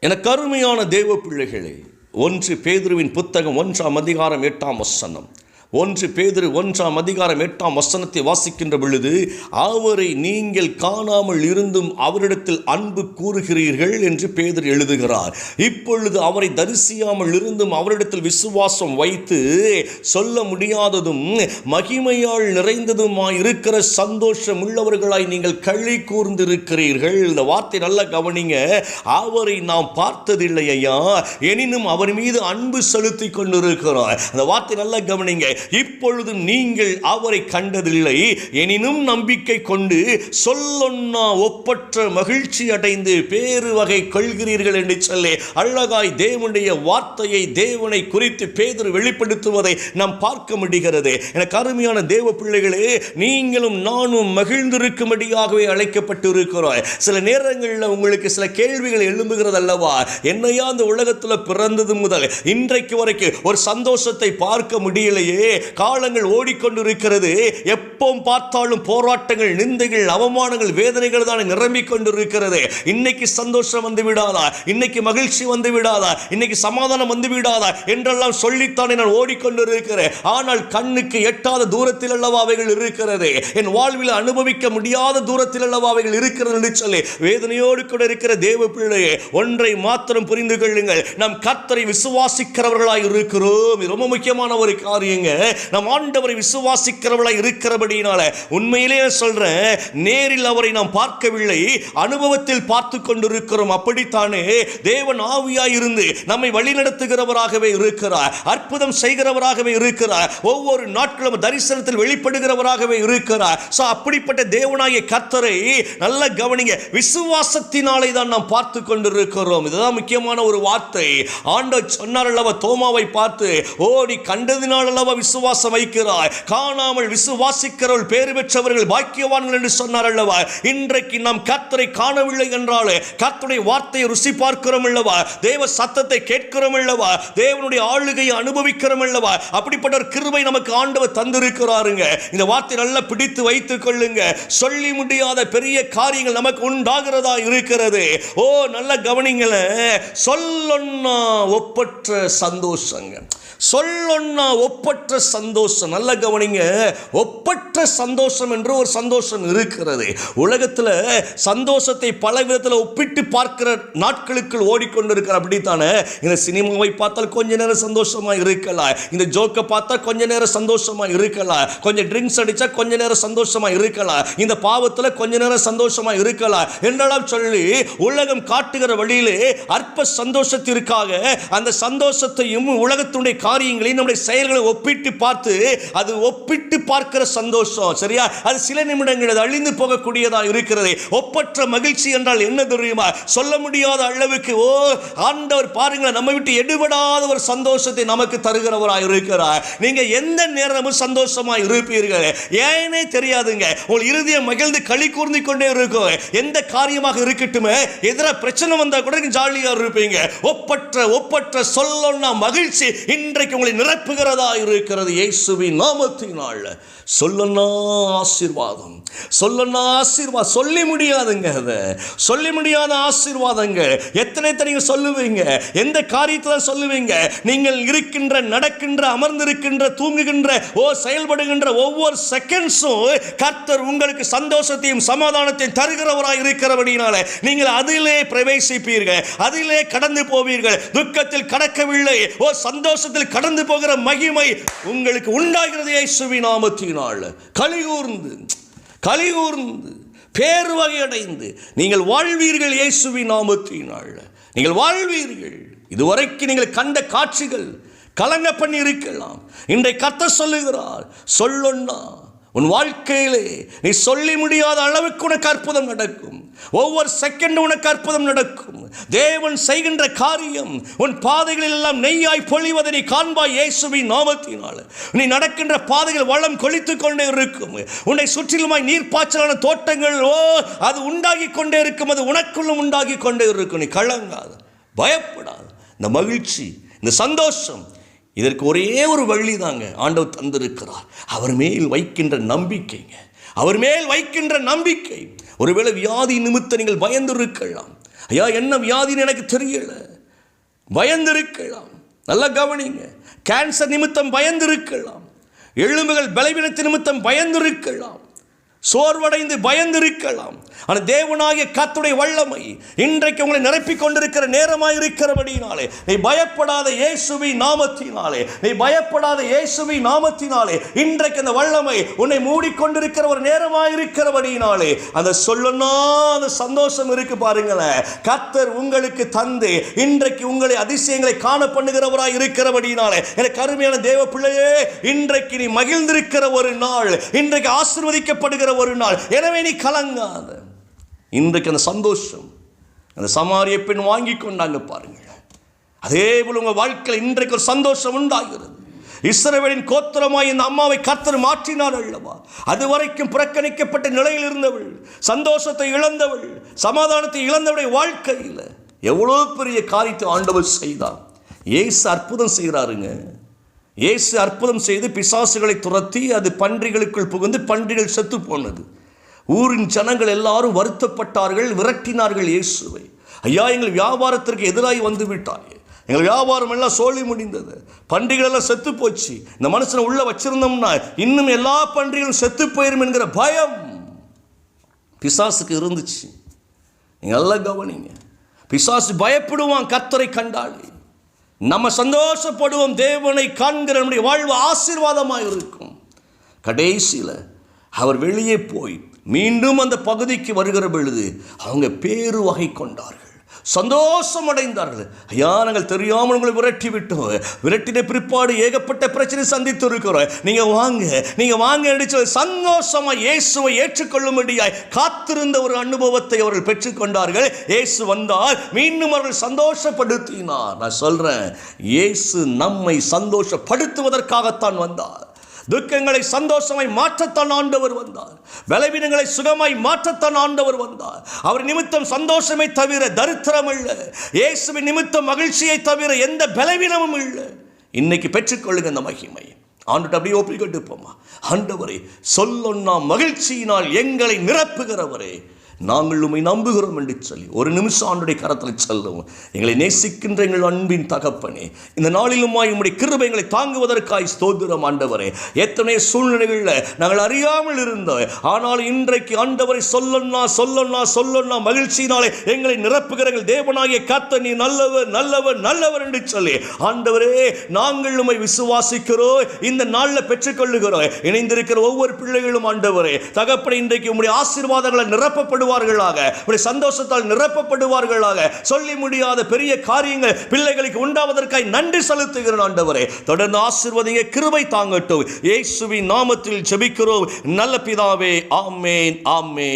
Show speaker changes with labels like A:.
A: என கருமையான தேவ பிள்ளைகளே ஒன்று பேதுருவின் புத்தகம் ஒன்றாம் அதிகாரம் எட்டாம் வசனம். ஒன்று பேதிரு ஒன்றாம் அதிகாரம் எட்டாம் வசனத்தை வாசிக்கின்ற பொழுது அவரை நீங்கள் காணாமல் இருந்தும் அவரிடத்தில் அன்பு கூறுகிறீர்கள் என்று பேதர் எழுதுகிறார். இப்பொழுது அவரை தரிசியாமல் இருந்தும் அவரிடத்தில் விசுவாசம் வைத்து சொல்ல முடியாததும் மகிமையால் நிறைந்ததுமாய் இருக்கிற சந்தோஷம் உள்ளவர்களாய் நீங்கள் களி கூர்ந்திருக்கிறீர்கள். இந்த வார்த்தை நல்லா கவனிங்க. அவரை நாம் பார்த்ததில்லை ஐயா எனினும் அவர் மீது அன்பு செலுத்தி கொண்டிருக்கிறோம் அந்த வார்த்தை நல்லா கவனிங்க. இப்பொழுது நீங்கள் அவரை கண்டதில்லை. எனினும் நம்பிக்கை கொண்டு சொல்லொன்னா ஒப்பற்ற மகிழ்ச்சி அடைந்து பேரு வகை கொள்கிறீர்கள் என்று சொல்லி அழகாய் தேவனுடைய வார்த்தையை தேவனை குறித்து பேதர் வெளிப்படுத்துவதை நாம் பார்க்க முடிகிறது. எனக்கு அருமையான தேவ பிள்ளைகளே நீங்களும் நானும் மகிழ்ந்திருக்கும்படியாகவே அழைக்கப்பட்டு இருக்கிறோம் சில நேரங்களில் உங்களுக்கு சில கேள்விகள் எழும்புகிறது அல்லவா என்னையா அந்த உலகத்தில் பிறந்தது முதல்? இன்றைக்கு வரைக்கும் ஒரு சந்தோஷத்தை பார்க்க முடியலையே. காலங்கள் ஓடிக்கொண்டிருக்கிறது. எப்போ பார்த்தாலும் போராட்டங்கள் நிந்தைகள் அவமானங்கள் வேதனைகள் தான் நிரம்பிக் கொண்டிருக்கிறது. இன்னைக்கு சந்தோஷம் வந்து விடாதா? இன்னைக்கு மகிழ்ச்சி வந்து விடாதா? இன்னைக்கு சமாதானம் வந்து விடாதா? என்றெல்லாம் சொல்லித்தானே நான் ஓடிக்கொண்டிருக்கிறேன். ஆனால் கண்ணுக்கு எட்டாத தூரத்தில் அல்லவா அவைகள் இருக்கிறது? என் வாழ்வில் அனுபவிக்க முடியாத தூரத்தில் அல்லவா அவைகள் இருக்கிறது என்று சொல்லி வேதனையோடு கூட இருக்கிற தேவ பிள்ளையே ஒன்றை மாத்திரம் புரிந்து கொள்ளுங்கள். நாம் கத்தரை விசுவாசிக்கிறவர்களாக இருக்கிறோம். ரொம்ப முக்கியமான ஒரு காரியங்க. நம் ஆண்டவரை விசுவாசிக்கிறவளா இருக்கிறபடினால உண்மையிலே சொல்றேன் நேரில் அவரை நாம் பார்க்கவில்லை அனுபவத்தில் பார்த்து கொண்டிருக்கிறோம். அப்படித்தானே? தேவன் ஆவியாய் இருந்து நம்மை வழிநடத்துகிறவராகவே இருக்கிறார் அற்புதம் செய்கிறவராகவே இருக்கிறார் ஒவ்வொரு நாட்களும் தரிசனத்தில் வெளிப்படுகிறவராகவே இருக்கிறார். ஸோ அப்படிப்பட்ட தேவனாகிய கத்தரை நல்ல கவனிங்க விசுவாசத்தினாலே தான் நாம் பார்த்து கொண்டிருக்கிறோம். இதுதான் முக்கியமான ஒரு வார்த்தை. ஆண்டவர் சொன்னார் அல்லவா தோமாவை பார்த்து ஓ நீ கண்டதினால் அல்லவா விசுவாசம் வைக்கிறாய். காணாமல் விசுவாசிக்கிறவர்கள் பேர் பெற்றவர்கள் பாக்கியவான்கள் என்று சொன்னார் அல்லவா? இன்றைக்கு நாம் கத்தரை காணவில்லை என்றாலே கர்த்தருடைய வார்த்தையை ருசி பார்க்கிறோம் அல்லவா? தேவ சத்தத்தை கேட்கிறோம் அல்லவா? தேவனுடைய ஆளுகையை அனுபவிக்கிறோம் அல்லவா? அப்படிப்பட்ட ஒரு கிருபை நமக்கு ஆண்டவர் தந்திருக்கிறாருங்க. இந்த வார்த்தை நல்லா பிடித்து வைத்துக் கொள்ளுங்க. சொல்லி முடியாத பெரிய காரியங்கள் நமக்கு உண்டாகிறதா இருக்கிறது. ஓ நல்ல கவனிங்கள. சொல்லொன்னா ஒப்பற்ற சந்தோஷங்க. சொல்லொன்னா ஒப்பற்ற சந்தோஷம். நல்ல கவனிங்க. ஒப்பற்ற சந்தோஷம் என்று ஒரு சந்தோஷம் இருக்கிறது. உலகத்தில் சந்தோஷத்தை பல விதத்தில் ஒப்பிட்டு பார்க்கிற நாட்களுக்குள் ஓடிக்கொண்டிருக்கிற அப்படித்தானே? இந்த சினிமாவை பார்த்தால் கொஞ்ச நேரம் சந்தோஷமா இருக்கலாம். இந்த ஜோக்கை பார்த்தா கொஞ்ச நேரம் சந்தோஷமா இருக்கலாம். கொஞ்சம் ட்ரிங்க்ஸ் அடிச்சா கொஞ்ச நேரம் சந்தோஷமா இருக்கலாம். இந்த பாவத்தில் கொஞ்ச நேரம் சந்தோஷமா இருக்கலாம். என்றெல்லாம் சொல்லி உலகம் காட்டுகிற வழியிலே அற்ப சந்தோஷத்திற்காக அந்த சந்தோஷத்தையும் உலகத்துடைய காரியங்களையும் நம்முடைய செயல்களை ஒப்பிட்டு பார்த்து அது ஒப்பிட்டு பார்க்கிற சந்தோஷம் சரியா? அது சில நிமிடங்கள் அது அழிந்து போகக்கூடியதா இருக்கிறது. ஒப்பற்ற மகிழ்ச்சி என்றால் என்ன தெரியுமா? சொல்ல முடியாத அளவுக்கு ஓ ஆண்டவர் பாருங்கள் நம்ம விட்டு எடுபடாத ஒரு சந்தோஷத்தை நமக்கு தருகிறவராக இருக்கிறார். நீங்க எந்த நேரமும் சந்தோஷமா இருப்பீர்கள். ஏனே தெரியாதுங்க. உங்கள் இருதயம் மகிழ்ந்து களி கூர்ந்து கொண்டே இருக்கும். எந்த காரியமாக இருக்கட்டுமே எதிராக பிரச்சனை வந்தா கூட ஜாலியா இருப்பீங்க. ஒப்பற்ற ஒப்பற்ற சொல்லொன்னா மகிழ்ச்சி இன்றைக்கு உங்களை நிரப்புகிறதா இருக்கிறது. இயேசுவின் நாமத்தினால். சொல்லனா ஆசீர்வாதம். சொல்லனா ஆசீர்வாதம் சொல்லி முடியாதுங்க அதை. சொல்லி முடியாத ஆசீர்வாதங்கள். எத்தனை நீங்க சொல்லுவீங்க? எந்த காரியத்தில் சொல்லுவீங்க? நீங்கள் இருக்கின்ற நடக்கின்ற அமர்ந்திருக்கின்ற தூங்குகின்ற ஓ செயல்படுகின்ற ஒவ்வொரு செகண்ட்ஸும் கர்த்தர் உங்களுக்கு சந்தோஷத்தையும் சமாதானத்தையும் தருகிறவராக இருக்கிறபடினால நீங்கள் அதிலே பிரவேசிப்பீர்கள். அதிலே கடந்து போவீர்கள். துக்கத்தில் கடக்கவில்லை. ஓ சந்தோஷத்தில் கடந்து போகிற மகிமை உங்களுக்கு உண்டாகிறது இயேசுவி நாமத்தினால். கலிகூர்ந்து கலிகூர்ந்து பேர் வகையடைந்து நீங்கள் வாழ்வீர்கள் இயேசுவி நாமத்தினால். நீங்கள் வாழ்வீர்கள். இதுவரைக்கும் நீங்கள் கண்ட காட்சிகள் கலங்க பண்ணி இருக்கலாம். இன்றை கத்த சொல்லுகிறார் சொல்லொன்னா உன் வாழ்க்கையிலே நீ சொல்லி முடியாத அளவுக்கு உனக்கு அற்புதம் நடக்கும். ஒவ்வொரு செகண்டும் உனக்கு அற்புதம் நடக்கும். தேவன் செய்கின்ற காரியம் உன் பாதைகளில் எல்லாம் நெய்யாய் பொழிவதை நீ காண்பாய் இயேசுவின் நாமத்தினால். நீ நடக்கின்ற பாதைகள் வளம் கொளித்து கொண்டே இருக்கும். உன்னை சுற்றிலுமாய் நீர்ப்பாய்ச்சலான தோட்டங்கள் ஓ அது உண்டாகி கொண்டே இருக்கும். அது உனக்குள்ளும் உண்டாகி கொண்டே இருக்கும். நீ கலங்காது பயப்படாது. இந்த மகிழ்ச்சி இந்த சந்தோஷம் இதற்கு ஒரே ஒரு வழி தாங்க ஆண்டவர் தந்திருக்கிறார். அவர் மேல் வைக்கின்ற நம்பிக்கைங்க. அவர் மேல் வைக்கின்ற நம்பிக்கை. ஒருவேளை வியாதி நிமித்த நீங்கள் பயந்து இருக்கலாம் ஐயா என்ன வியாதின்னு எனக்கு தெரியல. பயந்திருக்கலாம். நல்லா கவனிங்க. கேன்சர் நிமித்தம் பயந்திருக்கலாம். எலும்புகள் பலவீனத்து நிமித்தம் பயந்திருக்கலாம். சோர்வடைந்து பயந்திருக்கலாம். ஆனால் தேவனாகிய கத்துடைய வல்லமை இன்றைக்கு உங்களை நிரப்பிக் கொண்டிருக்கிற நேரமாக இருக்கிறபடினாலே நீ பயப்படாத இயேசுவி நாமத்தினாலே நீ பயப்படாத இயேசுவி நாமத்தினாலே இன்றைக்கு அந்த வல்லமை உன்னை மூடிக்கொண்டிருக்கிற ஒரு நேரமாக இருக்கிறபடினாலே அந்த சொல்லனா அந்த சந்தோஷம் இருக்கு பாருங்களேன். கத்தர் உங்களுக்கு தந்து இன்றைக்கு உங்களை அதிசயங்களை காண பண்ணுகிறவராய் இருக்கிறபடினாலே எனக்கு அருமையான தேவ பிள்ளையே இன்றைக்கு நீ மகிழ்ந்திருக்கிற ஒரு நாள் இன்றைக்கு ஆசிர்வதிக்கப்படுகிற வருகிற ஒரு நாள். எனவே நீ கலங்காத. இன்றைக்கு அந்த சந்தோஷம் அந்த சமாரிய பெண் வாங்கி கொண்டாங்க பாருங்கள். அதே போல் உங்கள் வாழ்க்கையில் இன்றைக்கு ஒரு சந்தோஷம் உண்டாகிறது. இஸ்ரவேலின் கோத்திரமாய் இந்த அம்மாவை கர்த்தர் மாற்றினார் அல்லவா? அதுவரைக்கும் புறக்கணிக்கப்பட்ட நிலையில் இருந்தவள் சந்தோஷத்தை இழந்தவள் சமாதானத்தை இழந்தவளுடைய வாழ்க்கையில் எவ்வளோ பெரிய காரியத்தை ஆண்டவர் செய்தார். ஏசு அற்புதம் செய்கிறாருங்க. இயேசு அற்புதம் செய்து பிசாசுகளை துரத்தி அது பன்றிகளுக்குள் புகுந்து பன்றிகள் செத்து போனது. ஊரின் ஜனங்கள் எல்லாரும் வருத்தப்பட்டார்கள் விரட்டினார்கள் இயேசுவை. ஐயா எங்கள் வியாபாரத்திற்கு எதிராகி வந்து விட்டாய் எங்கள் வியாபாரம் எல்லாம் சோழி முடிந்தது. பன்றிகள் எல்லாம் செத்து போச்சு. இந்த மனுஷனை உள்ள வச்சிருந்தோம்னா இன்னும் எல்லா பன்றிகளும் செத்து போயிரும் என்கிற பயம் பிசாசுக்கு இருந்துச்சு. நீங்கள் எல்லாம் கவனிங்க. பிசாசு பயப்படுவான் கத்தரை கண்டாலே. நம்ம சந்தோஷப்படுவோம். தேவனை காண்கிற நம்முடைய வாழ்வு ஆசீர்வாதமாக இருக்கும். கடைசியில் அவர் வெளியே போய் மீண்டும் அந்த பகுதிக்கு வருகிற பொழுது அவங்க பேரு வகை கொண்டார்கள் சந்தோஷம் அடைந்தார்கள் ஐயா நாங்கள் தெரியாமல் உங்களை விரட்டி விட்டோம் விரட்டின பிற்பாடு ஏகப்பட்ட பிரச்சனை சந்தித்து இருக்கிறோம் நீங்க வாங்க நீங்க வாங்க அடிச்சு சந்தோஷமா இயேசுவை ஏற்றுக்கொள்ளும்படியாய் காத்திருந்த ஒரு அனுபவத்தை அவர்கள் பெற்றுக்கொண்டார்கள். இயேசு வந்தால் மீண்டும் அவர்கள் சந்தோஷப்படுத்தினார். நான் சொல்றேன் இயேசு நம்மை சந்தோஷப்படுத்துவதற்காகத்தான் வந்தார். துக்கங்களை சந்தோஷமாய் மாற்றத்தான் ஆண்டவர் வந்தார். பலவீனங்களை சுகமாய் மாற்றத்தான் ஆண்டவர் வந்தார். அவர் நிமித்தம் சந்தோஷமே தவிர தரித்திரம் இல்லை. இயேசுவின் நிமித்தம் மகிழ்ச்சியை தவிர எந்த பலவீனமும் இல்லை. இன்னைக்கு பெற்றுக்கொள்ளுங்க அந்த மகிமை. ஆண்டுட்டு அப்படியே ஒப்பிக்கொண்டு போமா ஆண்டவரே சொல்லொன்னா மகிழ்ச்சியினால் எங்களை நிரப்புகிறவரே. நாங்கள் உண்மை நம்புகிறோம் என்று சொல்லி ஒரு நிமிஷம் ஆண்டுடைய கரத்தில் செல்லுவோம் எங்களை நேசிக்கின்ற எங்கள் அன்பின் தகப்பனே இந்த நாளிலுமாய் உங்களுடைய கிருபை எங்களை தாங்குவதற்காய் ஸ்தோத்திரம் ஆண்டவரே. எத்தனை சூழ்நிலைகளில் நாங்கள் அறியாமல் இருந்தோம். ஆனால் இன்றைக்கு ஆண்டவரை சொல்லண்ணா சொல்லண்ணா சொல்லண்ணா மகிழ்ச்சியினாலே எங்களை நிரப்புகிறங்கள் தேவனாகிய காத்த நீ நல்லவர் நல்லவர் நல்லவர் என்று சொல்லி ஆண்டவரே நாங்கள் உண்மை விசுவாசிக்கிறோம். இந்த நாளில் பெற்றுக்கொள்ளுகிறோம். இணைந்திருக்கிற ஒவ்வொரு பிள்ளைகளும் ஆண்டவரே தகப்பனை இன்றைக்கு உங்களுடைய ஆசீர்வாதங்களை நிரப்பப்படும் நிரப்பப்படுவார்களாக சந்தோஷத்தால் நிரப்பப்படுவார்களாக. சொல்லி முடியாத பெரிய காரியங்கள் பிள்ளைகளுக்கு உண்டாவதற்காய் நன்றி செலுத்துகிறேன் ஆண்டவரே. தொடர்ந்து ஆசீர்வதிங்க கிருபை தாங்கட்டும். இயேசுவின் நாமத்தில் ஜெபிக்கிறோம். நல்ல பிதாவே ஆமேன் ஆமேன்.